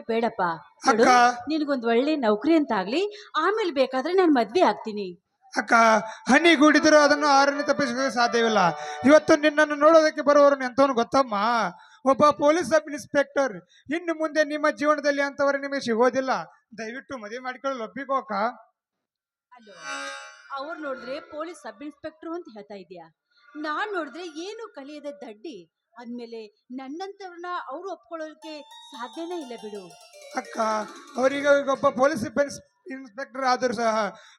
ಬೇಡಪ್ಪ. ನೋಡು ಅಕ್ಕ ನಿನಗೊಂದು ಒಳ್ಳೆ ನೌಕರಿ ಅಂತ ಆಗ್ಲಿ ಆಮೇಲೆ ಬೇಕಾದ್ರೆ ನಾನು ಮದ್ವೆ ಆಗ್ತೀನಿ. ಅಕ್ಕ ಹನಿ ಹನಿಗೂಡಿದರೂ ಅದನ್ನು ಆರನೇ ತಪ್ಪಿಸೋಕೆ ಸಾಧ್ಯವಿಲ್ಲ. ಇವತ್ತು ನಿನ್ನನ್ನು ನೋಡೋದಕ್ಕೆ ಬರುವವರು ಎಂತವನು ಗೊತ್ತಮ್ಮ? ಒಬ್ಬ ಪೊಲೀಸ್ ಸಬ್ ಇನ್ಸ್ಪೆಕ್ಟರ್ ಇನ್ನು ಮುಂದೆ ನಿಮ್ಮ ಜೀವನದಲ್ಲಿ ಅಂತವರು ನಿಮಗೆ ಸಿಗೋದಿಲ್ಲ. ದಯವಿಟ್ಟು ಮದುವೆ ಮಾಡಿಕೊಳ್ಳಲು ಒಪ್ಪಿಕೋಕ ಅಲ್ಲೋ ಅವ್ರು ನೋಡಿದ್ರೆ ಪೊಲೀಸ್ ಸಬ್ ಇನ್ಸ್ಪೆಕ್ಟರ್ ಅಂತ ಹೇಳ್ತಾ ಇದೆಯಾ? ನಾನ್ ನೋಡಿದ್ರೆ ಏನು ಕಲಿಯದ ದಡ್ಡಿ? ಅಂದ್ಮೇಲೆ ನನ್ನಂತವ್ರನ್ನ ಅವರು ಒಪ್ಕೊಳ್ಳೋಕೆ ಸಾಧ್ಯನೇ ಇಲ್ಲ ಬಿಡು. ಅಕ್ಕ ಅವರೀಗ ಒಬ್ಬ ಪೊಲೀಸ್ ಇನ್ಸ್ಪೆಕ್ಟರ್ ಆದರೂ ಸಹ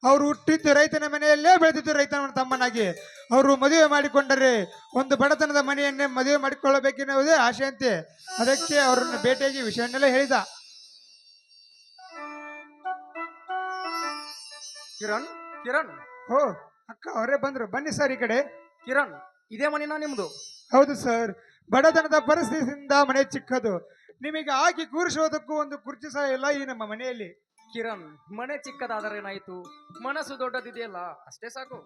ಅವರು ಹುಟ್ಟಿದ್ದು ರೈತನ ಮನೆಯಲ್ಲೇ ಬೆಳೆದಿದ್ದು ರೈತನ ತಮ್ಮನಾಗಿ. ಅವರು ಮದುವೆ ಮಾಡಿಕೊಂಡರೆ ಒಂದು ಬಡತನದ ಮನೆಯನ್ನೇ ಮದುವೆ ಮಾಡಿಕೊಳ್ಳಬೇಕೆನ್ನುವುದೇ ಆಶಯಂತೆ ಅಂತೆ. ಅದಕ್ಕೆ ಅವರನ್ನು ಭೇಟಿಯಾಗಿ ವಿಷಯವನ್ನೆಲ್ಲ ಹೇಳಿದ. ಕಿರಣ್ ಕಿರಣ್. ಹೋ ಅಕ್ಕ ಅವರೇ ಬಂದ್ರು. ಬನ್ನಿ ಸರ್ ಈ ಕಡೆ. ಕಿರಣ್ ಇದೇ ಮನೆನಾ ನಿಮ್ದು? ಹೌದು ಸರ್. ಬಡತನದ ಪರಿಸ್ಥಿತಿಯಿಂದ ಮನೆ ಚಿಕ್ಕದು. ನಿಮಗೆ ಹಾಕಿ ಕೂರಿಸೋದಕ್ಕೂ ಒಂದು ಕುರ್ಚಿ ಸಹ ಇಲ್ಲ ಈ ನಮ್ಮ ಮನೆಯಲ್ಲಿ. ಕಿರಣ್ ಮನೆ ಚಿಕ್ಕದಾದರೆ ಏನಾಯ್ತು? ಮನಸ್ಸು ದೊಡ್ಡದಿದೆಯಲ್ಲ? ಅಷ್ಟೇ ಸಾಕು.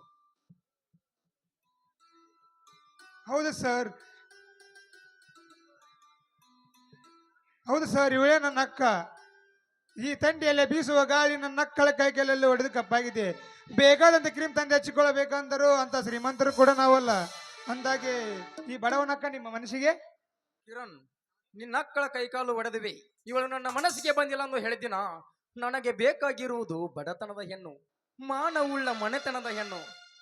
ಹೌದು ಸರ್. ಹೌದು ಸರ್ ಇವಳೇ ನನ್ನ ಅಕ್ಕ. ಈ ತಂಡಿಯಲ್ಲಿ ಬೀಸುವ ಗಾಳಿ ನನ್ನ ಅಕ್ಕಳ ಕೈಗೆಲ್ಲ ಹೊಡೆದು ಕಪ್ಪಾಗಿದೆ. ಬೇಕಾದಂತ ಕ್ರೀಮ್ ತಂದೆ ಹಚ್ಚಿಕೊಳ್ಳಬೇಕಂದರು ಅಂತ ಶ್ರೀಮಂತರು ಕೂಡ ನಾವಲ್ಲ. ಅಂದಾಗೆ ಈ ಬಡವನಕ್ಕ ನಿಮ್ಮ ಮನಸ್ಸಿಗೆ? ಕಿರಣ್ ನಿನ್ನ ಅಕ್ಕಳ ಕೈಕಾಲು ಒಡೆದಿವೆ. ಇವಳು ನನ್ನ ಮನಸ್ಸಿಗೆ ಬಂದಿಲ್ಲ ಅಂದು ಹೇಳಿದಿನ ನನಗೆ ಬೇಕಾಗಿರುವುದು ಬಡತನದ ಹೆಣ್ಣು ಮಾನವುಳ್ಳ ಮನೆತನದ ಹೆಣ್ಣು.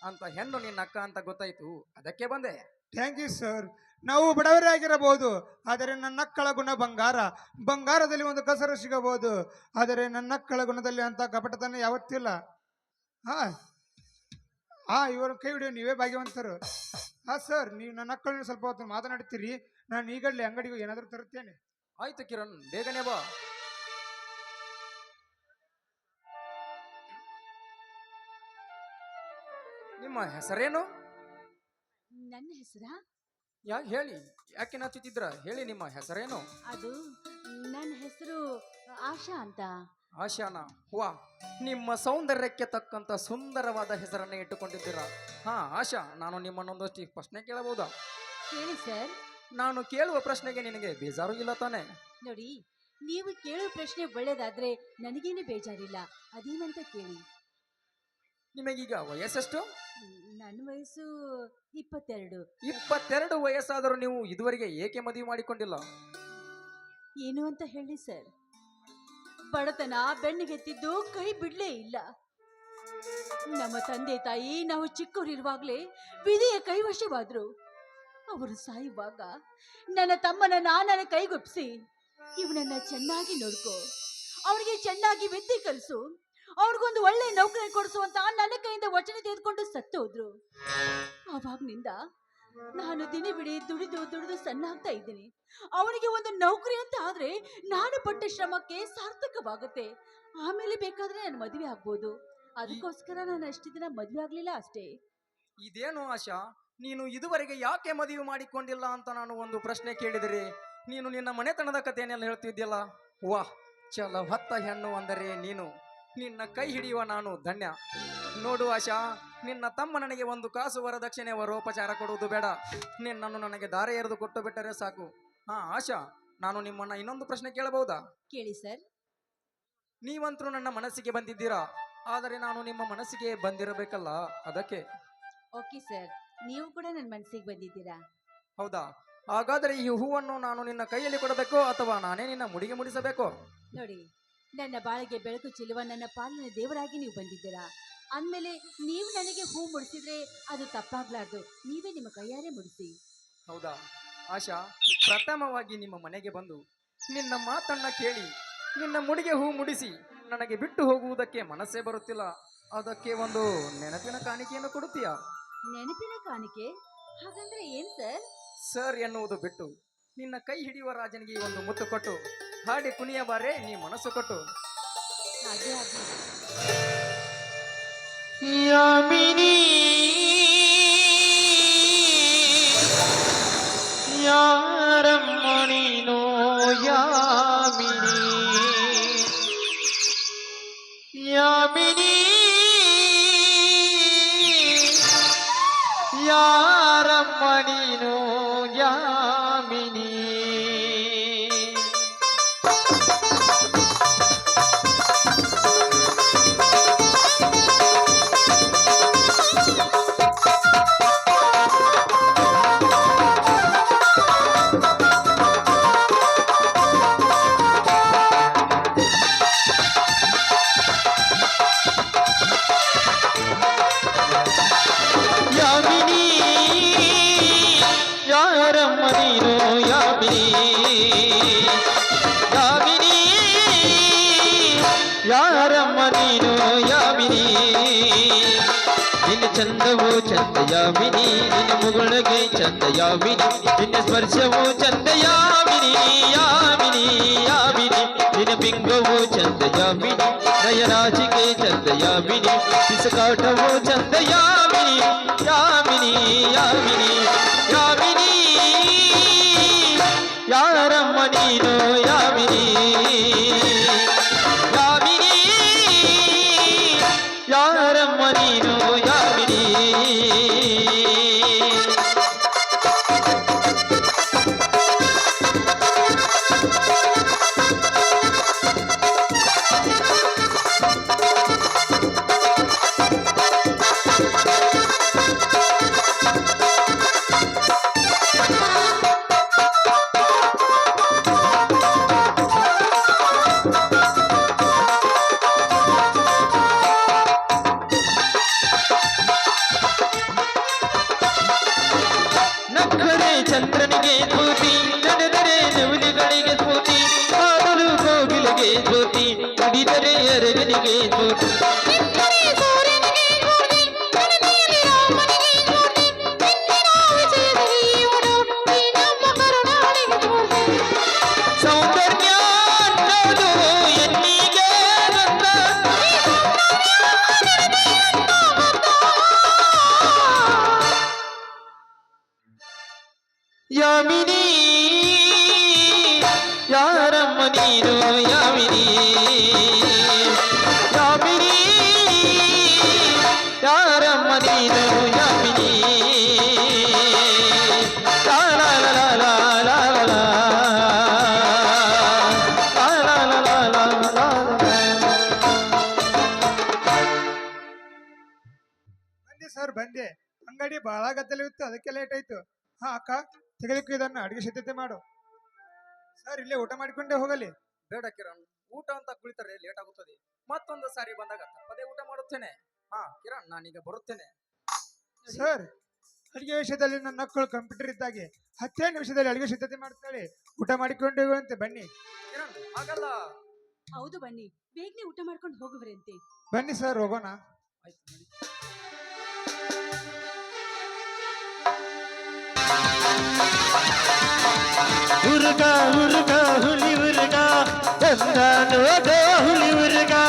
ಅಂತ ಹೆಣ್ಣು ನಿನ್ನ ಅಕ್ಕ ಅಂತ ಗೊತ್ತಾಯ್ತು. ಅದಕ್ಕೆ ಬಂದೆ. Thank you sir. ನಾವು ಬಡವರೇ ಆಗಿರಬಹುದು ಆದರೆ ನನ್ನ ಅಕ್ಕಳ ಗುಣ ಬಂಗಾರ. ಬಂಗಾರದಲ್ಲಿ ಒಂದು ಕಸರು ಸಿಗಬಹುದು ಆದರೆ ನನ್ನ ಅಕ್ಕಳ ಗುಣದಲ್ಲಿ ಅಂತ ಕಪಟತನ ಯಾವತ್ತಿಲ್ಲ. ಹಾ ಹಾ ಇವರು ಕೈ ಹಿಡಿಯೋ ನೀವೇ ಭಾಗ್ಯವಂತರು. ಹಾ ಸರ್ ನೀವು ನನ್ನ ಅಕ್ಕಳನ್ನ ಸ್ವಲ್ಪ ಹೊತ್ತು ಮಾತನಾಡ್ತೀರಿ. ನಾನು ಈಗಲೇ ಅಂಗಡಿಗೆ ಏನಾದರೂ ತರುತ್ತೇನೆ. ಆಯ್ತು ಕಿರಣ್ ಬೇಗನೆ ಬಾ. ನಿಮ್ಮ ಹೆಸರೇನು? ನನ್ನ ಹೆಸರ? ಯಾಕೆ ಹೇಳಿ ಯಾಕೆ ನಾಚುತ್ತಿದ್ರ ಹೇಳಿ ನಿಮ್ಮ ಹೆಸರೇನು? ಅದು ನನ್ನ ಹೆಸರು ಆಶಾ ಅಂತ. ಆಶಾನ ವಾ ನಿಮ್ಮ ಸೌಂದರ್ಯಕ್ಕೆ ತಕ್ಕಂತ ಸುಂದರವಾದ ಹೆಸರನ್ನು ಇಟ್ಟುಕೊಂಡಿದ್ದೀರಾ? ಹಾ ಆಶಾ ನಾನು ನಿಮ್ಮನ್ನೊಂದಷ್ಟು ಪ್ರಶ್ನೆ ಕೇಳಬಹುದಾ? ಹೇಳಿ ಸರ್. ನಾನು ಕೇಳುವ ಪ್ರಶ್ನೆಗೆ ನಿನಗೆ ಬೇಜಾರು ಇಲ್ಲ ತಾನೆ. ನೋಡಿ ನೀವು ಕೇಳೋ ಪ್ರಶ್ನೆ ಒಳ್ಳೇದಾದ್ರೆ ನನಗೇನು ಬೇಜಾರಿಲ್ಲ. ಅದೇನಂತ ಕೇಳಿ. ನಿಮಗೀಗ ವಯಸ್ಸೆಷ್ಟು? ನನ್ನ ವಯಸ್ಸು ಇಪ್ಪತ್ತೆರಡು. ಇಪ್ಪತ್ತೆರಡು ವಯಸ್ಸಾದರೂ ನೀವು ಇದುವರೆಗೆ ಏಕೆ ಮದುವೆ ಮಾಡಿಕೊಂಡಿಲ್ಲ? ಏನು ಅಂತ ಹೇಳಿ ಸರ್. ಬಡತನ ಬೆನ್ನಿಗೆತ್ತಿದ್ದು ಕೈ ಬಿಡಲೇ ಇಲ್ಲ. ನಮ್ಮ ತಂದೆ ತಾಯಿ ನಾವು ಚಿಕ್ಕವರಿರುವಾಗಲೇ ವಿಧಿಯ ಕೈವಶವಾದ್ರು. ಅವರು ಸಾಯುವಾಗ ನನ್ನ ತಮ್ಮನ ನನ್ನ ಕೈಗೊಪ್ಪಿಸಿ ಇವನನ್ನ ಚೆನ್ನಾಗಿ ನೋಡ್ಕೋ, ಅವನಿಗೆ ಚೆನ್ನಾಗಿ ವಿದ್ಯೆ ಕಲಿಸು, ಅವ್ರಿಗೊಂದು ಒಳ್ಳೆ ನೌಕರಿ ಕೊಡಿಸುವಂತ ನನ್ನ ಕೈಯಿಂದ ವಚನ ತೆಗೆದುಕೊಂಡು ಸತ್ತೋದ್ರು. ಅವಾಗ್ನಿಂದ ನಾನು ದಿನ ಬಿಡಿ ದುಡಿದು ದುಡಿದು ಸಣ್ಣಾಗ್ತಾ ಇದ್ದೀನಿ. ಅವನಿಗೆ ಒಂದು ನೌಕರಿ ಅಂತ ಆದ್ರೆ ನಾನು ಪಟ್ಟ ಶ್ರಮಕ್ಕೆ ಸಾರ್ಥಕವಾಗುತ್ತೆ. ಆಮೇಲೆ ಬೇಕಾದ್ರೆ ನಾನು ಮದುವೆ ಆಗ್ಬೋದು. ಅದಕ್ಕೋಸ್ಕರ ನಾನು ಅಷ್ಟು ದಿನ ಮದುವೆ ಆಗ್ಲಿಲ್ಲ ಅಷ್ಟೇ. ಇದೇನು ಆಶಾ? ನೀನು ಇದುವರೆಗೆ ಯಾಕೆ ಮದುವೆ ಮಾಡಿಕೊಂಡಿಲ್ಲ ಅಂತ ನಾನು ಒಂದು ಪ್ರಶ್ನೆ ಕೇಳಿದರೆ. ನೀನು ನಿನ್ನ ಮನೆತನದ ಕಥೆಯನ್ನೆಲ್ಲ ಹೇಳ್ತಿದ್ಯಲ್ಲ ವಾಹ್, ಚಲ ಹೊತ್ತ ಹೆಣ್ಣು ಅಂದರೆ ನೀನು. ನಿನ್ನ ಕೈ ಹಿಡಿಯುವ ನಾನು ಧನ್ಯ. ನೋಡು ಆಶಾ ನಿನ್ನ ತಮ್ಮ ನನಗೆ ಒಂದು ಕಾಸು ವರದಕ್ಷಿಣೆ ವರೋಪಚಾರ ಕೊಡುವುದು ಬೇಡ. ನಿನ್ನನ್ನು ನನಗೆ ದಾರೆ ಎರೆದು ಕೊಟ್ಟು ಬಿಟ್ಟರೆ ಸಾಕು. ಹಾ ಆಶಾ ನಾನು ನಿಮ್ಮನ್ನ ಇನ್ನೊಂದು ಪ್ರಶ್ನೆ ಕೇಳಬಹುದಾ? ಕೇಳಿ ಸರ್. ನೀವಂತರೂ ನನ್ನ ಮನಸ್ಸಿಗೆ ಬಂದಿದ್ದೀರಾ? ಆದರೆ ನಾನು ನಿಮ್ಮ ಮನಸ್ಸಿಗೆ ಬಂದಿರಬೇಕಲ್ಲ ಅದಕ್ಕೆ. ಓಕೆ ಸರ್ ನೀವು ಕೂಡ ನನ್ನ ಮನಸ್ಸಿಗೆ ಬಂದಿದ್ದೀರಾ? ಹೌದಾ? ಹಾಗಾದರೆ ಈ ಹೂವನ್ನು ನಾನು ನಿನ್ನ ಕೈಯಲ್ಲಿ ಕೊಡಬೇಕೋ ಅಥವಾ ನಾನೇ ನಿನ್ನ ಮುಡಿಗೆ ಮುಡಿಸಬೇಕೋ? ನೋಡಿ ನನ್ನ ಬಾಳಿಗೆ ಬೆಳಕು ಚೆಲ್ಲುವ ನನ್ನ ಪಾಲಿನ ದೇವರಾಗಿ ನೀವು ಬಂದಿದ್ದೀರಾ? ಅಂದಮೇಲೆ ನೀವು ನನಗೆ ಹೂ ಮುಡಿಸಿದ್ರೆ ಅದು ತಪ್ಪಾಗ್ಲಾರ್ದು. ನೀವೇ ನಿಮ್ಮ ಕೈಯಾರೆ ಮುಡಿಸಿ. ಹೌದಾ? ಆಶಾ ಪ್ರಥಮವಾಗಿ ನಿಮ್ಮ ಮನೆಗೆ ಬಂದು ನಿನ್ನ ಮಾತನ್ನ ಕೇಳಿ ನಿನ್ನ ಮುಡಿಗೆ ಹೂ ಮುಡಿಸಿ ನನಗೆ ಬಿಟ್ಟು ಹೋಗುವುದಕ್ಕೆ ಮನಸ್ಸೇ ಬರುತ್ತಿಲ್ಲ. ಅದಕ್ಕೆ ಒಂದು ನೆನಪಿನ ಕಾಣಿಕೆಯನ್ನು ಕೊಡುತ್ತೀಯ? ನೆನಪಿನ ಕಾಣಿಕೆ? ಹಾಗಂದ್ರೆ ಏನ್ ಸರ್? ಸರ್ ಎನ್ನುವುದು ಬಿಟ್ಟು ನಿನ್ನ ಕೈ ಹಿಡಿಯುವ ರಾಜನಿಗೆ ಒಂದು ಮುತ್ತು ಕೊಟ್ಟು ಹಾಡಿ ಕುಣಿಯ ಬಾರೆ ನೀ ಮನಸ್ಸು ಕೊಟ್ಟು. ಹಾಗೆ. ইয়ামিনী யாரம் மணி நோயாமினி யாமினி யாரம் மணி நோ ಮುಗುಳಗೆ ಚಂದ ಯಾಮಿನಿ ನಿನ್ನ ಸ್ಪರ್ಶವು ಚಂದ ಯಾಮಿನಿ ಯಾಮಿನಿ ಯಾಮಿನಿ ನಿನ್ನ ಬಿಂಗವು ಚಂದ ಯಾಮಿನಿ ನಯರಾಜಿಗೆ ಚಂದ ಯಾಮಿನಿ ಪಿಸಕಾಟವು ಚಂದ ಯಾಮಿನಿ ಯಾಮಿನಿ ಯಾಮಿನಿ ಯಾಮಿನಿ ಯಾರಮ್ಮ ನೀನು ಯಾಮಿನಿ ಯಾಮಿನಿ रजनी के झूठ ಬಂದೆ ಸರ್ ಬಂದೆ ಅಂಗಡಿ ಬಹಳ ಗದ್ದಲ ಇತ್ತು ಅದಕ್ಕೆ ಲೇಟ್ ಆಯ್ತು. ಹಾ ಅಕ್ಕ ತೆಗೆದಕ್ಕೂ ಇದನ್ನ ಅಡಿಗೆ ಸಿದ್ಧತೆ ಮಾಡು. ಸರ್ ಇಲ್ಲೇ ಊಟ ಮಾಡಿಕೊಂಡೇ ಹೋಗಲಿ. ಬೇಡ ಕಿರಣ್ ಊಟ ಅಂತ ಕುಳಿತರೆ ಲೇಟ್ ಆಗುತ್ತದೆ. ಮತ್ತೊಂದು ಸಾರಿ ಬಂದಾಗ ತಪ್ಪದೇ ಊಟ ಮಾಡುತ್ತೇನೆ. ಹಾ ಕಿರಣ್ ನಾನೀಗ ಬರುತ್ತೇನೆ. ಸರ್ ಅಡಿಗೆ ವಿಷಯದಲ್ಲಿ ನನ್ನ ಮಕ್ಕಳು ಕಂಪ್ಯೂಟರ್ ಇದ್ದಾಗೆ ಹತ್ತೇ ನಿಮಿಷದಲ್ಲಿ ಅಡಿಗೆ ಸಿದ್ಧತೆ ಮಾಡ್ತಾಳೆ. ಊಟ ಮಾಡಿಕೊಂಡು ಹೋಗುವಂತೆ ಬನ್ನಿ. ಕಿರಣ್ ಹಾಗಲ್ಲ. ಹೌದು ಬನ್ನಿ ಬೇಗನೆ ಊಟ ಮಾಡ್ಕೊಂಡು ಹೋಗುವರಂತೆ. ಬನ್ನಿ ಸರ್ ಹೋಗೋಣ. ಆಯ್ತು ನಡಿ. ಹುರುಗ ಹುರುಗ ಹುಲಿ ಹುರುಗ ಚಂದ ನೋಡ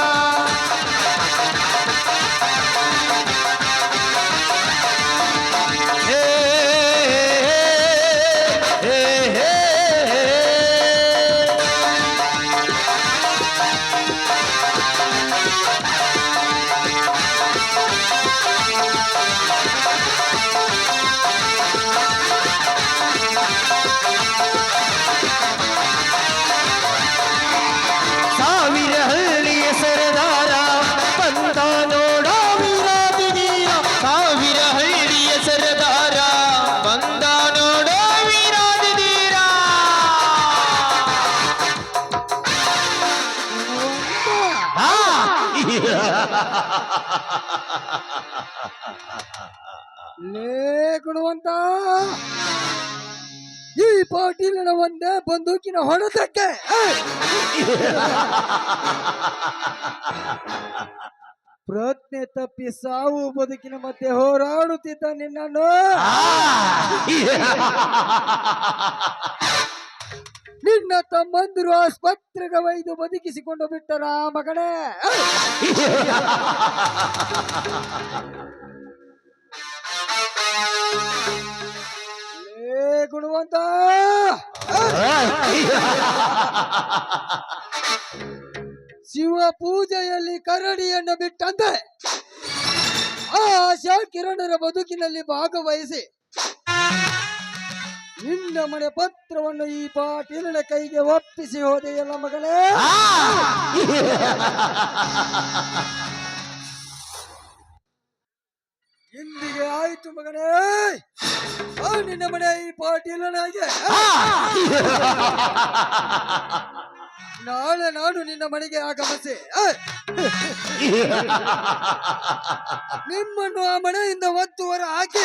ಗುಣವಂತ ಈ ಪಾಟೀಲನ ಒಂದೇ ಬಂದೂಕಿನ ಹೊಡೆತಕ್ಕೆ. ಪ್ರಜ್ಞೆ ತಪ್ಪಿ ಸಾವು ಬದುಕಿನ ಮತ್ತೆ ಹೋರಾಡುತ್ತಿದ್ದ ನಿನ್ನನ್ನು. ನಿನ್ನ ತಮ್ಮಂದಿರು ಆಸ್ಪತ್ರೆಗೆ ಒಯ್ದು ಬದುಕಿಸಿಕೊಂಡು ಬಿಟ್ಟರ ಮಗನೇ ಲೇ ಗುಣವಂತ! ಶಿವ ಪೂಜೆಯಲ್ಲಿ ಕರಡಿಯನ್ನು ಬಿಟ್ಟಂತೆ ಆ ಆಶಾ ಕಿರಣರ ಬದುಕಿನಲ್ಲಿ ಭಾಗವಹಿಸಿ ನಿನ್ನ ಮನೆ ಪತ್ರವನ್ನು ಈ ಪಾಟೀಲನ ಕೈಗೆ ಒಪ್ಪಿಸಿ ಹೋದೆಯಲ್ಲ ಮಗನೇ ಇಂದಿಗೆ ಆಯ್ತು ಮಗನೇ. ಆ ನಿನ್ನ ಮನೆ ಈ ಪಾಟೀಲನಾಗೆ ನಾಳೆ ನಾನು ನಿನ್ನ ಮನೆಗೆ ಆಗಮಿಸಿ. ನಿಮ್ಮನ್ನು ಆ ಮನೆಯಿಂದ ಹೊರ ಹಾಕಿ.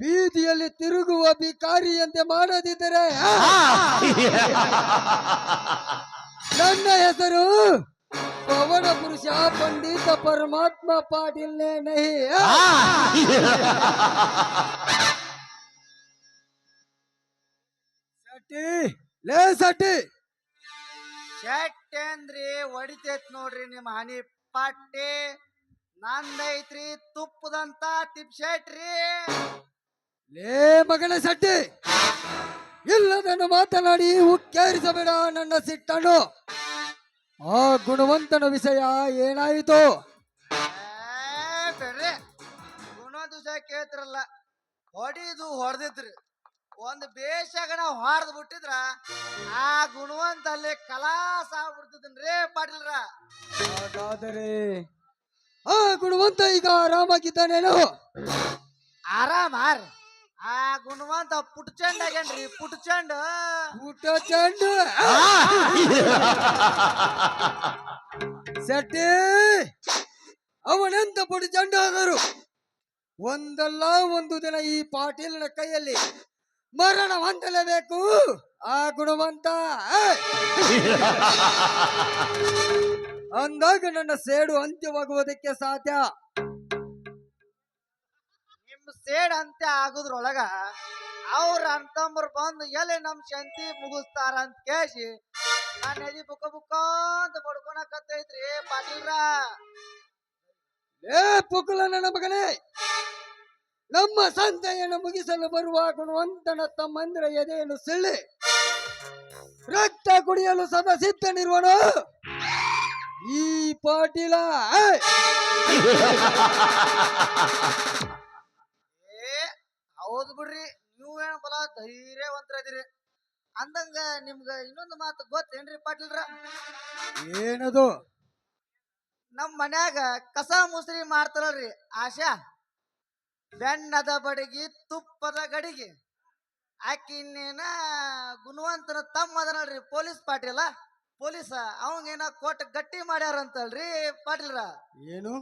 ಬೀದಿಯಲ್ಲಿ ತಿರುಗುವ ಬಿಕಾರಿಯಂತೆ ಮಾಡದಿದ್ದರೆ ನನ್ನ ಹೆಸರು ಪವನ ಪುರುಷ ಪಂಡಿತ ಪರಮಾತ್ಮ ಪಾಟೀಲ್ ನಹಿ. ಸಟಿ ಲೇ ಸಟ್ಟಿ ಶೆಟ್ಟಿ ಅಂದ್ರಿ ಹೊಡಿತೈತ್ ನೋಡ್ರಿ ನಿಮ್ಮ ಹನಿ ಪಟ್ಟಿ. ನಂದೈತ್ರಿ ತುಪ್ಪದಂತ ತಿಪ್ಸೆಟ್ರಿ ಲೇ ಮಗನ ಸಟ್ಟಿ ಇಲ್ಲದನ್ನು ಮಾತನಾಡಿ ಉಕ್ಕೇರಿಸಬೇಡ ನನ್ನ ಸಿಟ್ಟನ್ನು. ಆ ಗುಣವಂತನ ವಿಷಯ ಏನಾಯಿತು? ಗುಣ ದಿವಸ ಕೇಳ್ತಿರಲ್ಲ. ಹೊಡಿದು ಹೊಡೆದಿದ್ರಿ. ಒಂದ್ ಬೇಷಗಣ ಹೊಡೆದ್ ಬಿಟ್ಟಿದ್ರ ಆ ಗುಣವಂತ ಅಲ್ಲಿ ಕಲಾಸ ಆಗ್ಬಿಡ್ತಿದ್ದನ್ರಿ ಪಾಟೀಲ್ರ. ಹಾಗಾದರೆ ಆ ಗುಣವಂತ ಈಗ ಆರಾಮಾಗಿದ್ದಾನೇನು? ಆರಾಮಾರ್ ಆ ಗುಣವಂತ ಪುಟ್ಚಂಡ್ ಆಗ್ಯಾನ್ರಿ ಪುಟ್ಚಂಡ್ ಊಟ ಚೆಂಡು ಸೆಟ್ಟಿ ಅವನೆಂತ ಪುಡಿ ಚಂಡ ಆದರು? ಒಂದಲ್ಲ ಒಂದು ದಿನ ಈ ಪಾಟೀಲನ ಕೈಯಲ್ಲಿ ಮರಣ ಹೊಂದಲೇಬೇಕು ಆ ಗುಣವಂತ. ಅಂದಾಗ ನನ್ನ ಸೇಡು ಅಂತ್ಯವಾಗುವುದಕ್ಕೆ ಸಾಧ್ಯ. ಸೇಡ್ ಅಂತೆ ಆಗುದ್ರೊಳಗ ಅವ್ರ ಅಂತಂಬರ್ ಬಂದು ಎಲ್ಲಿ ನಮ್ ಶಾಂತಿ ಮುಗಿಸ್ತಾರ ಅಂತ ಕೇಳಿ ನಾನು ಎದಿ ಬುಕ್ಕ ಬುಕ್ಕ ಅಂತ ಬಡ್ಕೊಳಕತ್ತೈತ್ರಿ ಪಾಟೀಲ್ರ. ಏ ಪುಕ್ಕಲ ನನ್ನ ಮಗನೇ ನಮ್ಮ ಸಂತೆಯನ್ನು ಮುಗಿಸಲು ಬರುವ ಗುಣವಂತನ ತಮ್ಮಂದ್ರ ಎದೆಯನ್ನು ಸಿಳ್ಳಿ ರಕ್ತ ಕುಡಿಯಲು ಸದಾ ಸಿದ್ಧನಿರುವನು. ಈ ಪಾಟೀಲ ಹೌದ್ ಬಿಡ್ರಿ. ನೀವು ಏನ್ ಬಲ ಧೈರ್ಯವಂತರದಿರಿ. ಅಂದಂಗ ನಿಮ್ಗ ಇನ್ನೊಂದು ಮಾತು ಗೊತ್ತೇನ್ರಿ ಪಾಟೀಲ್ರ? ಏನದು? ನಮ್ ಮನ್ಯಾಗ ಕಸ ಮುಸ್ರಿ ಮಾಡ್ತಾರಲ್ರಿ ಆಶಾ. ಬೆಣ್ಣದ ಬಡಗಿ ತುಪ್ಪದ ಗಡಿಗೆ. ಆಕಿ ಇನ್ನೇನ ಗುಣವಂತನ ತಮ್ಮ ಅದನಲ್ರಿ ಪೊಲೀಸ್ ಪಾಟೀಲ. ಪೊಲೀಸ ಅವಂಗೇನ ಕೋಟ ಗಟ್ಟಿ ಮಾಡ್ಯಾರಂತಲ್ರಿ ಪಾಟೀಲ್ರ. ಏನು?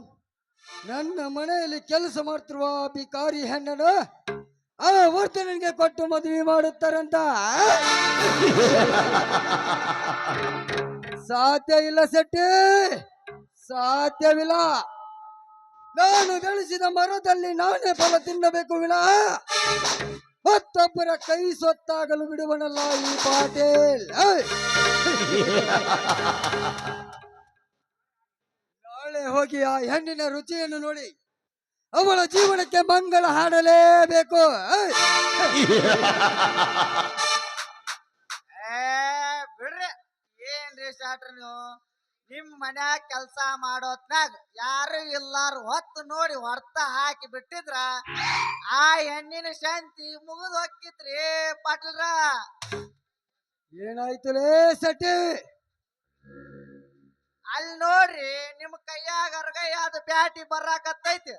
ನನ್ನ ಮನೆಯಲ್ಲಿ ಕೆಲಸ ಮಾಡ್ತಿರುವ ಬಿಕಾರಿ ಹೆಣ್ಣನು ಆ ನಿನ್ಗೆ ಕೊಟ್ಟು ಮದುವೆ ಮಾಡುತ್ತಾರಂತ? ಸಾಧ್ಯ ಇಲ್ಲ ಸೆಟ್ಟಿ ಸಾಧ್ಯವಿಲ್ಲ. ನಾನು ಗಳಿಸಿದ ಮರದಲ್ಲಿ ನಾನೇ ಫಲ ತಿನ್ನಬೇಕು ವಿನ. ಮತ್ತೊಬ್ಬರ ಕೈ ಸೊತ್ತಾಗಲು ಬಿಡುವನಲ್ಲ ಈ ಪಾಟೇಲ್! ನಾಳೆ ಹೋಗಿ ಆ ಹೆಣ್ಣಿನ ರುಚಿಯನ್ನು ನೋಡಿ. ಅವಳ ಜೀವನಕ್ಕೆ ಮಂಗಳ ಹಾಡಲೇಬೇಕು. ಬಿಡ್ರಿ. ಏನ್ರಿ ಶಾಟ್ರಿ ನೀವು? ನಿಮ್ ಮನ್ಯಾಗ ಕೆಲ್ಸ ಮಾಡೋತ್ನಾಗ ಯಾರು ಇಲ್ಲಾರು ಹೊತ್ತು ನೋಡಿ ಹೊರ್ತ ಹಾಕಿ ಬಿಟ್ಟಿದ್ರ ಆ ಹೆಣ್ಣಿನ ಶಾಂತಿ ಮುಗಿದು ಹೊಕ್ಕಿತ್ರಿ ಪಾಟೀಲ್ರ. ಏನಾಯ್ತುಲೇ ಸಟಿ ಅಲ್ಲಿ ನೋಡ್ರಿ ನಿಮ್ ಕೈಯಾಗ ಅರ್ಗೈಯಾದ ಬ್ಯಾಟಿ ಬರಾಕತ್ತೈತಿ.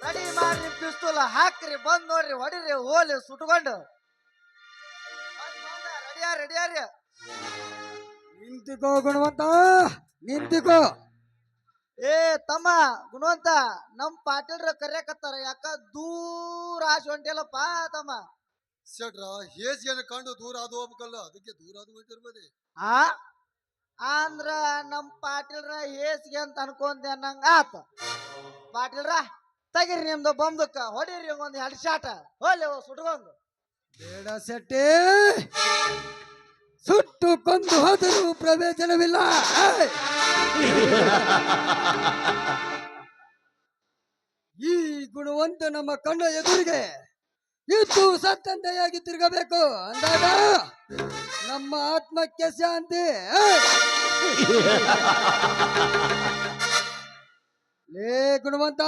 ರೆಡಿ ಮಾಡಿ ನಿಮ್ ಪಿಸ್ತೂಲ ಹಾಕ್ರಿ ಬಂದ್ ನೋಡ್ರಿ ಹೊಡಿರಿ ಹೋಲಿ ಸುಟ್ಕೊಂಡು. ರೆಡಿಯಾ ರೆಡಿಯಾರಿ ನಿಂತಿಕೋ ಗುಣವಂತ ನಿಂತಿಕೋ. ಏ ತಮ್ಮ ಗುಣವಂತ ನಮ್ ಪಾಟೀಲ್ರ ಕರೆಯಕತ್ತಾರ ಯಾಕ ದೂರ ಆಶೆ ಹೊಂಟಿಲ್ಲಪ್ಪ ತಮ್ಮ? ಶೆಟ್ರ ಹೇಸಿಗೆನ ಕಂಡು ದೂರ ಅದು ಹೋಗ್ಬೇಕಲ್ಲ ಅದಕ್ಕೆ ದೂರ ಅದು ಹೋಗ್ತಿರ್ಬೋದೆ ಆ? ಅಂದ್ರ ನಮ್ ಪಾಟೀಲ್ರ ಹೇಸಿಗೆ ಅಂತ ಅನ್ಕೊಂಡೆ ಅನ್ನಂಗ ಆತ. ಪಾಟೀಲ್ರ? ತೆಗಿರಿ ನಿಮ್ದು ಬಂದಕ್ಕ, ಹೊಡೀರಿ ಒಂದು ಎರಡು ಶಾಟ. ಹೋಲಿ ಸುಟ್ಕೊಂಡು. ಬೇಡ ಸೆಟ್ಟಿ ಸುಟ್ಟು ಕೊಂದು ಹೋದರೂ ಪ್ರವೇಶನವಿಲ್ಲ ಈ ಗುಣವಂತ ನಮ್ಮ ಕಣ್ಣ ಎದುರಿಗೆ ಇದ್ದು ಸತ್ತಂತೆಯಾಗಿ ತಿರುಗಬೇಕು. ಅಂದಾಗ ನಮ್ಮ ಆತ್ಮಕ್ಕೆ ಶಾಂತಿ! ಲೇ ಗುಣವಂತ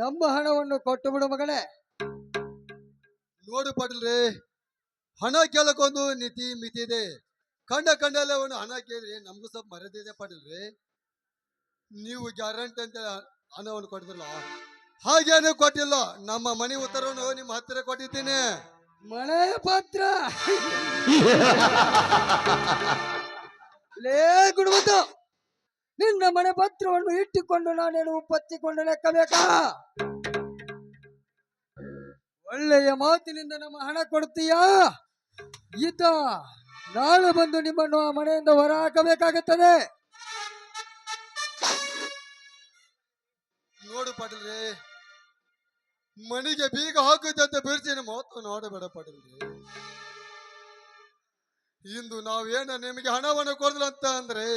ನಮ್ಮ ಹಣವನ್ನು ಕೊಟ್ಟು ಬಿಡು ಮಗನೇ ನೋಡು ಪಾಟೀಲ್ರಿ ಹಣ ಕೇಳಕ್ಕೊಂದು ನಿತಿ ಮಿತಿ ಇದೆ. ಕಂಡ ಕಂಡಲ್ಲೇ ಒಂದು ಹಣ ಕೇಳಿದ್ರೆ ನಮಗೂ ಸ್ವಲ್ಪ ಮರ್ಯಾದೆ ಇದೆ ಪಾಟೀಲ್ರಿ. ನೀವು ಗ್ಯಾರಂಟಿ ಅಂತ ಹಣವನ್ನು ಕೊಟ್ಟಿಲ್ಲ ಹಾಗೇನು ಕೊಟ್ಟಿಲ್ಲ. ನಮ್ಮ ಮನೆ ಉತ್ತರವನ್ನು ನಿಮ್ಮ ಹತ್ತಿರ ಕೊಟ್ಟಿದ್ದೀನಿ. ಮಳೆ ಪಾತ್ರ. ಲೇ ಗುಣವಂತ ನಿನ್ನ ಮನೆ ಪತ್ರವನ್ನು ಇಟ್ಟುಕೊಂಡು ನಾನೇನು ಉಪ್ಪತ್ತಿಕೊಂಡು ಲೆಕ್ಕಬೇಕಾ? ಒಳ್ಳೆಯ ಮಾತಿನಿಂದ ನಮ್ಮ ಹಣ ಕೊಡ್ತೀಯಾ? ಈತ ನಾಳೆ ಬಂದು ನಿಮ್ಮನ್ನು ಆ ಮನೆಯಿಂದ ಹೊರ ಹಾಕಬೇಕಾಗುತ್ತದೆ ನೋಡು ಪಟೇಲ್ರಿ, ಮನೆಗೆ ಬೀಗ ಹಾಕುತ್ತಂತ ಬಿರ್ಸಿನ ಮಾತು ನೋಡಬೇಡ ಪಟೇಲ್ರಿ. ಇಂದು ನಾವು ಏನ ನಿಮಗೆ ಹಣವನ್ನು ಕೊಡಲಂತ ಅಂತ ಅಂದ್ರೆ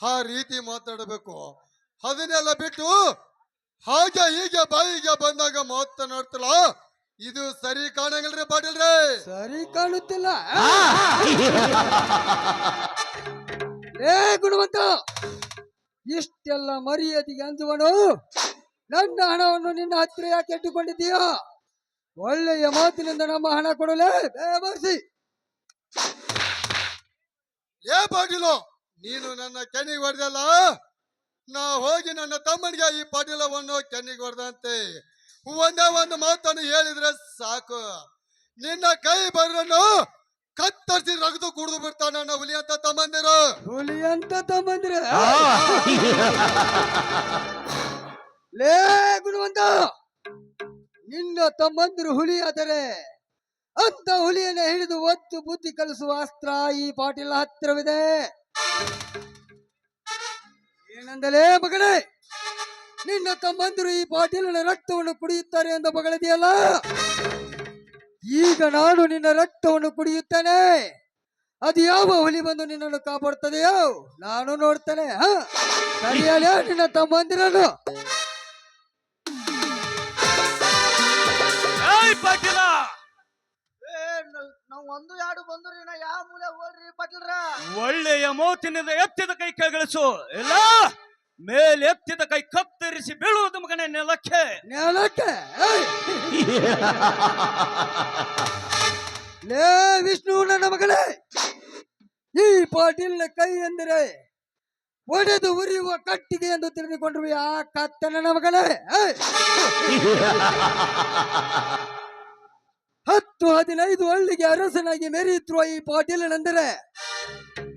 ಆ ರೀತಿ ಮಾತಾಡಬೇಕು. ಅದನ್ನೆಲ್ಲ ಬಿಟ್ಟು ಹಾಗೆ ಹೀಗೆ ಬಾಯಿಗೆ ಬಂದಾಗ ಮಾತನಾಡ್ತಲ್ಲ ಇದು ಸರಿ ಕಾಣಂಗಿಲ್ರಿ ಪಾಟೀಲ್ರಿ? ಸರಿ ಕಾಣುತ್ತಿಲ್ಲ. ಏ ಗುಣವಂತ ಇಷ್ಟೆಲ್ಲ ಮರ್ಯಾದೆಗೆ ಅಂದುವನು ನನ್ನ ಹಣವನ್ನು ನಿನ್ನ ಹತ್ತಿರ ಯಾಕೆ ಇಟ್ಟುಕೊಂಡಿದ್ದೀಯಾ? ಒಳ್ಳೆಯ ಮಾತಿನಿಂದ ನಮ್ಮ ಹಣ ಕೊಡಲೇ ಬರ್ಸಿ ಏ ಪಾಟೀಲು ನೀನು ನನ್ನ ಕೆನ್ನಿಗೆ ಹೊಡೆದಲ್ಲ? ನಾ ಹೋಗಿ ನನ್ನ ತಮ್ಮನಿಗೆ ಈ ಪಾಟೀಲವನ್ನು ಕೆನ್ನಿಗೆ ಹೊಡೆದಂತೆ. ಒಂದೇ ಒಂದು ಮಾತನ್ನು ಹೇಳಿದ್ರೆ ಸಾಕು. ನಿನ್ನ ಕೈ ಬರನ್ನು ಕತ್ತರಿಸಿ ರಗದು ಕುಡಿದು ಬಿಡ್ತಾನ ನನ್ನ ಹುಲಿ ಅಂತ ತಮ್ಮಂದಿರು. ಹುಲಿ ಅಂತ ತಮ್ಮಂದಿರು ಲೇ ಗುಣವಂತ ನಿನ್ನ ತಮ್ಮಂದಿರು ಹುಲಿ ಆದರೆ ಅಂತ ಹುಲಿಯನ್ನ ಹಿಡಿದು ಒತ್ತು ಬುದ್ಧಿ ಕಲಿಸುವ ಅಸ್ತ್ರ ಈ ಪಾಟೀಲ ಹತ್ತಿರವಿದೆ. ಏನಂದಲೇ ಮಗಳೇ, ನಿನ್ನ ತಮ್ಮಂದಿರು ಈ ಬಾಟಿಲಿನ ರಕ್ತವನ್ನು ಕುಡಿಯುತ್ತಾರೆ ಎಂದು ಮಗಳದಿಯಲ್ಲ? ಈಗ ನಾನು ನಿನ್ನ ರಕ್ತವನ್ನು ಕುಡಿಯುತ್ತೇನೆ. ಅದು ಯಾವ ಹುಲಿ ಬಂದು ನಿನ್ನನ್ನು ಕಾಪಾಡುತ್ತದೆಯೋ ನಾನು ನೋಡ್ತೇನೆ. ಸರಿಯಲ್ಲ ನಿನ್ನ ತಮ್ಮಂದಿರನು ಪಾಟೀಲ ಒಂದು ಎರಡು ಬಂದ್ರಿ ನಾ ಯಾವ ಮೂಲೆ ಹೋಗ್ರಿ ಪಟ್ಲ್ರ? ಒಳ್ಳೆಯ ಮೋತಿನಿಂದ ಎತ್ತಿದ ಕೈ ಕೈಗಳಿಸು ಇಲ್ಲ ಮೇಲೆ ಎತ್ತಿದ ಕೈ ಕತ್ತರಿಸಿ ಬೀಳುವುದು ಮಗನೇ ನೆಲಕ್ಕೆ. ನೆಲಕ್ಕೆ? ಏಯ್! ಲೇ ವಿಷ್ಣು ನನ್ನ ಮಗಳೇ ಈ ಪಾಟೀಲ್ನ ಕೈ ಎಂದರೆ ಒಡೆದು ಉರಿಯುವ ಕಟ್ಟಿಗೆ ಎಂದು ತಿಳಿದುಕೊಂಡ್ರು ಆ ಕತ್ತನ ಏಯ್! ಹತ್ತು ಹದಿನೈದು ಹಳ್ಳಿಗೆ ಅರಸನಾಗಿ ಮೆರೆಯುತ್ತಿರುವ ಈ ಪಾಟೀಲನೆಂದರೆ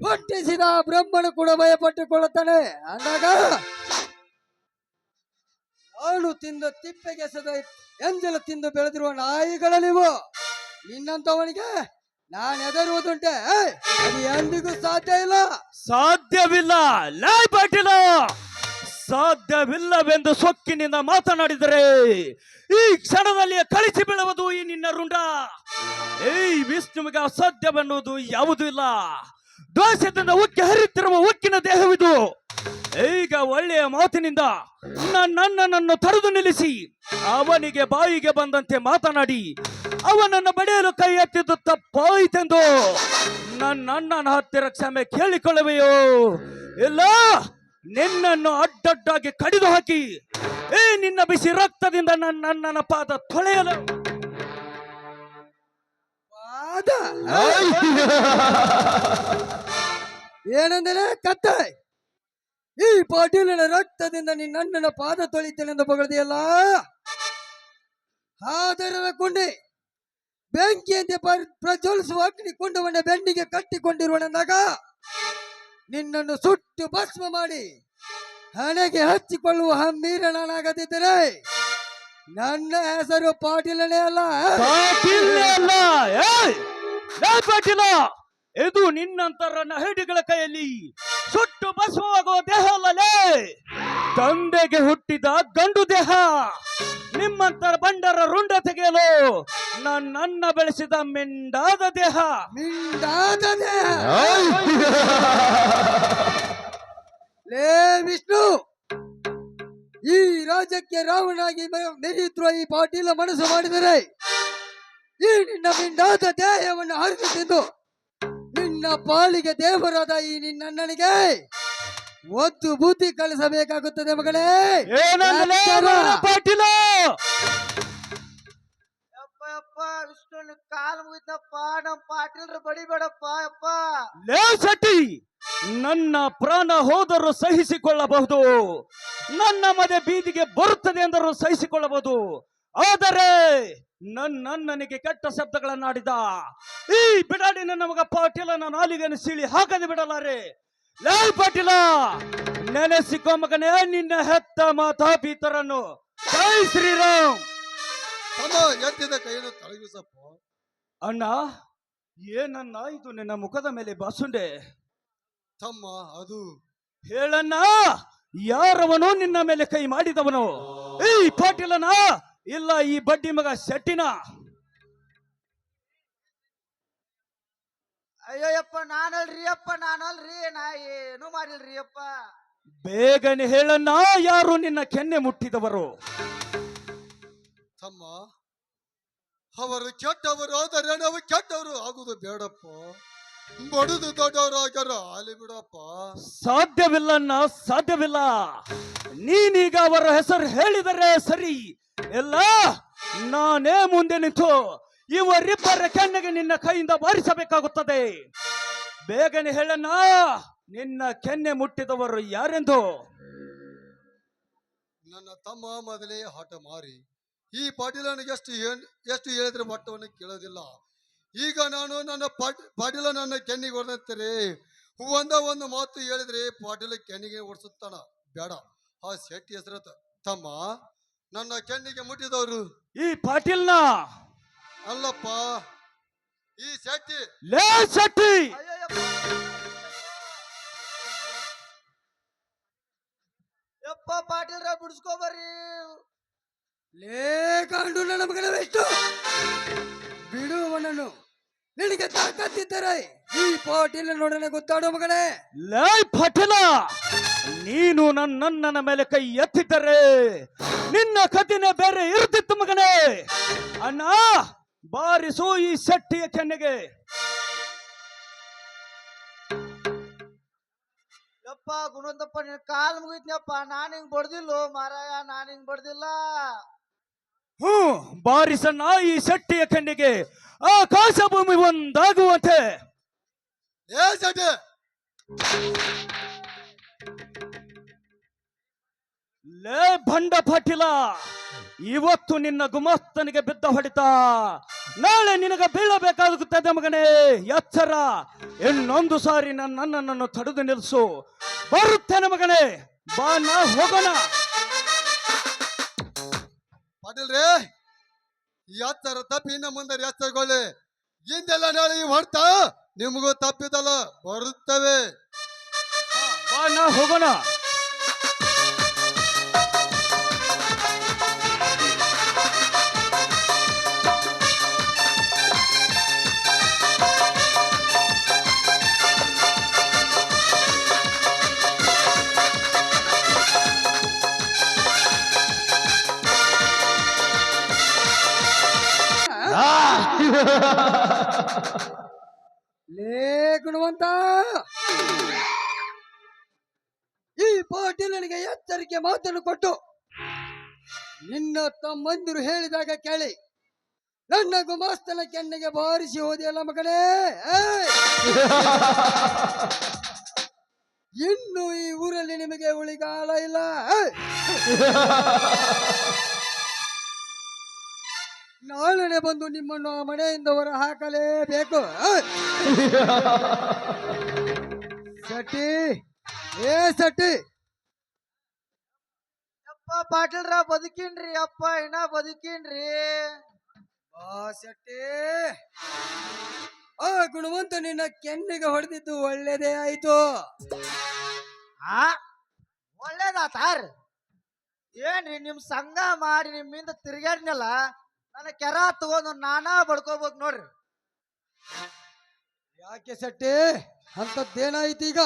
ಪಟ್ಟಿಸಿದ ಬ್ರಹ್ಮನು ಕೂಡ ಭಯಪಟ್ಟುಕೊಳ್ಳುತ್ತಾನೆ. ಅಂದಾಗ ನಾನು ತಿಂದು ತಿಪ್ಪೆಗೆಸದ ಎಂಜಲು ತಿಂದು ಬೆಳೆದಿರುವ ನಾಯಿಗಳ ನೀವು, ನಿನ್ನಂತವನಿಗೆ ನಾನು ಎದರುವುದುಂಟೆ ಎಂದಿಗೂ ಸಾಧ್ಯ ಇಲ್ಲ. ಸಾಧ್ಯವಿಲ್ಲ. ಲೈ ಪಾಟೀಲ! ಸಾಧ್ಯವಿಲ್ಲವೆಂದು ಸೊಕ್ಕಿನಿಂದ ಮಾತನಾಡಿದರೆ ಈ ಕ್ಷಣದಲ್ಲಿ ಕಳಿಸಿ ಬೀಳುವುದು ಈ ನಿನ್ನ ರುಂಡ. ಏಯ್ ವಿಷ್ಣುವಿಗೆ ಅಸಾಧ್ಯವೆನ್ನುವುದು ಯಾವುದೂ ಇಲ್ಲ. ದೋಷದಿಂದ ಉಕ್ಕಿ ಹರಿಯುತ್ತಿರುವ ಉಕ್ಕಿನ ದೇಹವಿದು. ಈಗ ಒಳ್ಳೆಯ ಮಾತಿನಿಂದ ನನ್ನನ್ನು ತಡೆದು ನಿಲ್ಲಿಸಿ. ಅವನಿಗೆ ಬಾಯಿಗೆ ಬಂದಂತೆ ಮಾತನಾಡಿ, ಅವನನ್ನು ಬಡಿಯಲು ಕೈ ಎತ್ತಿದ್ದು ತಪ್ಪಾಯಿತೆಂದು. ನನ್ನ ಹತ್ತಿರ ಕ್ಷಮೆ ಕೇಳಿಕೊಳ್ಳುವೆಯೋ? ಇಲ್ಲ ನಿನ್ನನ್ನು ಅಡ್ಡಡ್ಡಾಗಿ ಕಡಿದು ಹಾಕಿ ಏ ನಿನ್ನ ಬಿಸಿ ರಕ್ತದಿಂದ ನನ್ನ ನನ್ನ ಪಾದ ತೊಳೆಯಲು. ಪಾದ? ಏನಂದರೆ ಕತ್ತ. ಈ ಪಾಟೀಲನ ರಕ್ತದಿಂದ ನಿನ್ನಣ್ಣನ ಪಾದ ತೊಳಿತೇನೆಂದು ಬಗಳದೆಯಲ್ಲ ಆದರದ ಕೊಂಡೆ. ಬೆಂಕಿಯಂತೆ ಪರ್- ಪ್ರಜ್ವಲಿಸುವ ಅಗ್ನಿ ಕುಂಡವನ್ನ ಬೆನ್ನಿಗೆ ಕಟ್ಟಿಕೊಂಡಿರುವನೆಂದಾಗ ನಿನ್ನನ್ನು ಸುಟ್ಟು ಭಸ್ಮ ಮಾಡಿ ಹಣೆಗೆ ಹಚ್ಚಿಕೊಳ್ಳುವ ಹಮ್ಮೀರನಾಗದಿದ್ದರೆ ನನ್ನ ಹೆಸರು ಪಾಟೀಲನೇ ಅಲ್ಲ. ಏಯ್! ಪಾಟೀಲ! ಇದು ನಿನ್ನಂತರ ಹೆಡಿಗಳ ಕೈಯಲ್ಲಿ ಸುಟ್ಟು ಭಸ್ಮವಾಗುವ ದೇಹ ಅಲ್ಲಲೇ ತಂದೆಗೆ ಹುಟ್ಟಿದ ಗಂಡು ದೇಹ. ನಿಮ್ಮಂತರ ಬಂಡರ ರುಂಡ ತೆಗೆಯಲು ನನ್ನನ್ನ ಬೆಳೆಸಿದ ಮಿಂಡಾದ ದೇಹ ಮಿಂಡಾದ ದೇಹ. ಲೇ ವಿಷ್ಣು ಈ ರಾಜ್ಯಕ್ಕೆ ರಾವಣಾಗಿ ಮೆರೆಯುತ್ತಿರುವ ಈ ಪಾಟೀಲ ಮನಸ್ಸು ಮಾಡಿದರೆ ಈ ನಿನ್ನ ಮಿಂಡಾದ ದೇಹವನ್ನು ಹರಿದು ತಿಂದು ನಿನ್ನ ಪಾಲಿಗೆ ದೇವರಾದ ಈ ನಿನ್ನಣ್ಣನಿಗೆ ಒತ್ತು ಭೂತಿ ಕಳಿಸಬೇಕಾಗುತ್ತದೆ ಮಗಳೇ. ಪಾಟೀಲ. ಯಪ್ಪ ಯಪ್ಪ ವಿಷ್ಣು ಕಾಲ್ ಮುಗಿತಪ್ಪ. ನಮ್ ಪಾಟೀಲ್ರ ಬಡಿಬೇಡಪ್ಪ ಯಪ್ಪ. ಲೇ ಶೆಟ್ಟಿ ನನ್ನ ಪ್ರಾಣ ಹೋದರೂ ಸಹಿಸಿಕೊಳ್ಳಬಹುದು. ನನ್ನ ಮನೆ ಬೀದಿಗೆ ಬರುತ್ತದೆ ಎಂದರೂ ಸಹಿಸಿಕೊಳ್ಳಬಹುದು. ಆದರೆ ನನ್ನನ್ನನಿಗೆ ಕೆಟ್ಟ ಶಬ್ದಗಳನ್ನಾಡಿದ. ಈ ಬಿಡಾಡಿ ನನ್ನ ಮಗ ಪಾಟೀಲನ ನಾಲಿಗೆಯನ್ನು ಸೀಳಿ ಹಾಕದೆ ಬಿಡಲಾರೆ. ಲೇ ಪಾಟೀಲ ನೆನೆಸಿಕೋ ಮಗನೇ ನಿನ್ನ ಹೆತ್ತ ಮಾತಾ ಪೀತರನ್ನು ಜೈ ಶ್ರೀರಾಮ್. ತಮ್ಮ ಎತ್ತಿದ ಕೈಯನ್ನು ಅಣ್ಣ ಏನನ್ನ ಇದು ನಿನ್ನ ಮುಖದ ಮೇಲೆ ಬಾಸುಂಡೆ? ತಮ್ಮ ಅದು. ಹೇಳಣ್ಣ ಯಾರವನು ನಿನ್ನ ಮೇಲೆ ಕೈ ಮಾಡಿದವನು? ಈ ಪಾಟೀಲನ ಇಲ್ಲ ಈ ಬಡ್ಡಿ ಮಗ ಶೆಟ್ಟಿನ? ಅಯ್ಯೋಯಪ್ಪ ನಾನಲ್ರಿ ಅಪ್ಪ ನಾನಲ್ರಿ ನಾ ಏನು ಮಾಡಿಲ್ರಿ ಅಪ್ಪ. ಬೇಗನೆ ಹೇಳಣ್ಣ ಯಾರು ನಿನ್ನ ಕೆನ್ನೆ ಮುಟ್ಟಿದವರು? ತಮ್ಮ ಅವರು ಕೆಟ್ಟವರು ಆದರೆ ನಾವು ಕೆಟ್ಟವರು ಆಗುದು ಬೇಡಪ್ಪ. ಬಡದು ದೊಡ್ಡವರು ಆಗ್ಯಾರ ಅಲ್ಲಿ ಬಿಡಪ್ಪ ಸಾಧ್ಯವಿಲ್ಲಣ್ಣ ಸಾಧ್ಯವಿಲ್ಲ. ನೀನೀಗ ಅವರ ಹೆಸರು ಹೇಳಿದರೆ ಸರಿ. ಎಲ್ಲ ನಾನೇ ಮುಂದೆ ನಿಂತು ಇವರಿಬ್ಬರ ಕೆನ್ನೆಗೆ ನಿನ್ನ ಕೈಯಿಂದ ಬಾರಿಸಬೇಕಾಗುತ್ತದೆ. ಬೇಗನೆ ಹೇಳಣ್ಣ ನಿನ್ನ ಕೆನ್ನೆ ಮುಟ್ಟಿದವರು ಯಾರೆಂದು? ನನ್ನ ತಮ್ಮ ಮೊದಲೇ ಹಠ ಮಾರಿ. ಈ ಪಾಟೀಲನಿಗೆ ಎಷ್ಟು ಎಷ್ಟು ಹೇಳಿದ್ರೆ ಮಟ್ಟವನ್ನು ಕೇಳೋದಿಲ್ಲ. ಈಗ ನಾನು ನನ್ನ ಪಾಟ್ ಪಾಟೀಲ ನನ್ನ ಕೆನ್ನಿಗೆ ಹೊಡೆದಂತಾರೆ ಒಂದ ಒಂದು ಮಾತು ಹೇಳಿದ್ರೆ ಪಾಟೀಲ ಕೆನ್ನಿಗೆ ಹೊಡೆಸುತ್ತಾನ. ಬೇಡ. ಆ ಶೆಟ್ಟಿ ಹೆಸರು ತಮ್ಮ ನನ್ನ ಕೆನ್ನಿಗೆ ಮುಟ್ಟಿದವರು. ಈ ಪಾಟೀಲ್ನ ಅಲ್ಲಪ್ಪ ಈ ಶೆಟ್ಟಿ. ಲೇ ಶೆಟ್ಟಿ! ಯಪ್ಪ ಪಾಟೀಲ್ರ ಬಿಡಿಸ್ಕೊಬರ್ರಿ ಲೇ ಕಂಡು ನನ್ನ ಮಗನ ಎಷ್ಟು ಬಿಡುವನನ್ನು ನಿನಗೆ ತಾಕತ್ತಿದ್ದರೆ ಈ ಪಾಟೀಲ್ ನೋಡನೆ ಗೊತ್ತಾಡೋ ಮಗನೇ. ಲೇ ಪಟೇಲ ನೀನು ನನ್ನ ಮೇಲೆ ಕೈ ಎತ್ತಿದ್ದರೆ ನಿನ್ನ ಕಥೆನೇ ಬೇರೆ ಇರ್ತಿತ್ತು ಮಗನೇ. ಅಣ್ಣ! ಬಾರಿಸು ಈ ಶೆಟ್ಟಿಯ ಕೆನ್ನೆಗೆ ಯಪ್ಪ ಗುಣವಂತಪ್ಪ ನಿನ್ ಕಾಲ್ ಮುಗಿತ್ನಪ್ಪ ನಾನು ಹಿಂಗ್ ಬಡ್ದಿಲ್ಲೋ ಮಾರಾಯ ನಾನು ಹಿಂಗ್ ಬಡ್ದಿಲ್ಲ. ಹ್ಮ್ ಬಾರಿಸಣ್ಣ ಈ ಶೆಟ್ಟಿಯ ಕೆನ್ನೆಗೆ ಆಕಾಶ ಭೂಮಿ ಒಂದಾಗುವಂತೆ. ಏ ಶೆಟ್ಟಿ! ಲೇ ಭಂಡ ಪಾಟೀಲ ಇವತ್ತು ನಿನ್ನ ಗುಮಾಸ್ತನಿಗೆ ಬಿದ್ದ ಹೊಡಿತ. ನಾಳೆ ನಿನಗೆ ಬೀಳಬೇಕಾಗುತ್ತದೆ ಮಗನೇ. ಎಚ್ಚರ. ಇನ್ನೊಂದು ಸಾರಿ ನನ್ನ ನನ್ನನ್ನು ತಡೆದು ನಿಲ್ಲಿಸು ಬರುತ್ತೇನೆ ಮಗನೇ. ಬಾ ನಾ ಹೋಗೋಣ. ಪಾಟೀಲ್ ರೇ ಎತ್ತರ ತಪ್ಪಿ ಇನ್ನ ಮುಂದೆ ಎಚ್ಚರಗೊಳ್ಳಿ. ಹಿಂದೆಲ್ಲ ನಾಳೆ ಈ ಹೊಡ್ತ ನಿಮಗೂ ತಪ್ಪಿದಲ್ಲ ಬರುತ್ತವೆ. ಬಾ ನಾ ಹೋಗೋಣ. ಲೇ ಗುಣವಂತ ಈ ಪಾಟೀಲನಿಗೆ ಎಚ್ಚರಿಕೆ ಮಾತನ್ನು ಕೊಟ್ಟು ನಿನ್ನ ತಮ್ಮಂದಿರು ಹೇಳಿದಾಗ ಕೇಳಿ, ನನ್ನ ಗುಮಾಸ್ತನ ಕೆನ್ನೆಗೆ ಬಾರಿಸಿ ಹೋದೆಯಲ್ಲ ಮಗನೇ! ಇನ್ನು ಈ ಊರಲ್ಲಿ ನಿಮಗೆ ಉಳಿಗಾಲ ಇಲ್ಲ. ನಾಳೆನೆ ಬಂದು ನಿಮ್ಮನ್ನು ಮನೆಯಿಂದ ಹೊರ ಹಾಕಲೇಬೇಕು! ಸಟಿ, ಏ ಸಟಿ! ಅಪ್ಪ ಪಾಟೀಲ್ರ ಬದುಕಿನ್ರಿ ಅಪ್ಪ ಇನ್ನ ಬದುಕಿನ್ರಿ. ಆ ಸಟಿ. ಆ ಗುಣವಂತ ನಿನ್ನ ಕೆನ್ನಿಗೆ ಹೊಡೆದಿದ್ದು ಒಳ್ಳೇದೇ ಆಯ್ತು. ಆ? ಒಳ್ಳೇದಾತಾರ್ ಏನ್ರಿ, ನಿಮ್ ಸಂಘ ಮಾಡಿ ನಿಮ್ಮಿಂದ ತಿರ್ಗಾಡ್ನಲ್ಲ ನನ್ನ ಕೆರ ತಗೊಂಡು ನಾನಾ ಬಡ್ಕೋಬೇಕು ನೋಡ್ರಿ. ಯಾಕೆ ಸಟ್ಟಿ ಅಂತದ್ದೇನಾಯ್ತು ಈಗ?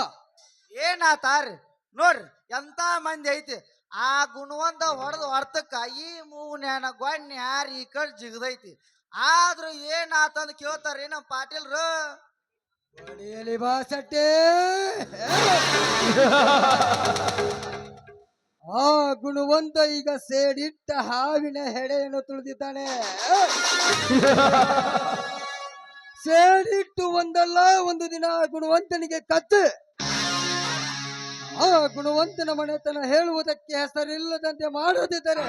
ಏನಾತಾರ್? ನೋಡ್ರಿ ಎಂತ ಮಂದಿ ಐತಿ? ಆ ಗುಣವಂತ ಹೊಡೆದ ಹೊಡ್ತಕ್ಕ ಈ ಮೂನ್ಯಾನ ಗೊಣ್ಣೆ ಯಾರು ಈ ಕಡೆ ಜಿಗದೈತಿ? ಆದ್ರೂ ಏನಾತಂದ್ ಕೇಳ್ತಾರ ನಮ್ಮ ಪಾಟೀಲ್ರು? ಹೊಡೆಯಲಿ ಬಾ ಸಟ್ಟಿ ಆ ಗುಣವಂತ ಈಗ ಸೇಡಿಟ್ಟ ಹಾವಿನ ಹೆಡೆಯನ್ನು ತುಳಿದಿದ್ದಾನೆ ಸೇಡಿಟ್ಟು ಒಂದಲ್ಲ, ಒಂದು ದಿನ ಗುಣವಂತನಿಗೆ ಕತ್ತು ಆ ಗುಣವಂತನ ಮನೆತನ ಹೇಳುವುದಕ್ಕೆ ಹೆಸರಿಲ್ಲದಂತೆ ಮಾಡುತ್ತಿದ್ದರೆ,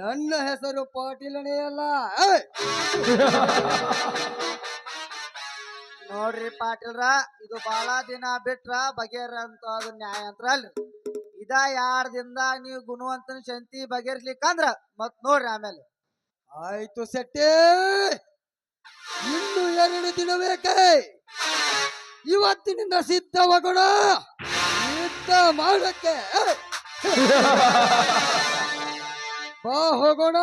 ನನ್ನ ಹೆಸರು ಪಾಟೀಲನೇ ಅಲ್ಲ! ನೋಡ್ರಿ ಪಾಟೀಲ್ರ, ಇದು ಬಹಳ ದಿನ ಬಿಟ್ರ ಬಗೆಹರ ಅಂತ ಅದು ನ್ಯಾಯ ಅಂತ ಅಲ್ರಿ. ಇದ ಯಾರ್ ನೀವು ಗುಣವಂತನ ಶಂತಿ ಬಗೆಹರಿಸ್ಲಿಕ್ಕಂದ್ರ ಮತ್ ನೋಡ್ರಿ ಆಮೇಲೆ. ಆಯ್ತು ಸೆಟ್ಟಿ ಇನ್ನು ಎರಡು ದಿನ ಬೇಕೇ? ಇವತ್ತಿನಿಂದ ಸಿದ್ಧವಾಗೋಣ? ಸಿದ್ಧ ಮಾಡಕ್ಕೆ? ಬಾ ಹೋಗೋಣ.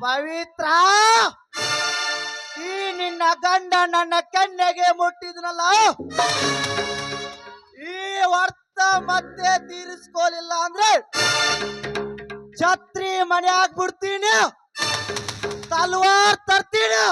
ಪವಿತ್ರ! ಈ ನಿನ್ನ ಗಂಡ ನನ್ನ ಕೆನ್ನೆಗೆ ಮುಟ್ಟಿದ್ನಲ್ಲ? ಈ ವರ್ತ ಮತ್ತೆ ತೀರಿಸ್ಕೊಲಿಲ್ಲ ಅಂದ್ರೆ ಛತ್ರಿ ಮನೆ ಆಗ್ಬಿಡ್ತೀನಿ ತಲ್ವಾರ್ ತರ್ತೀನಿ.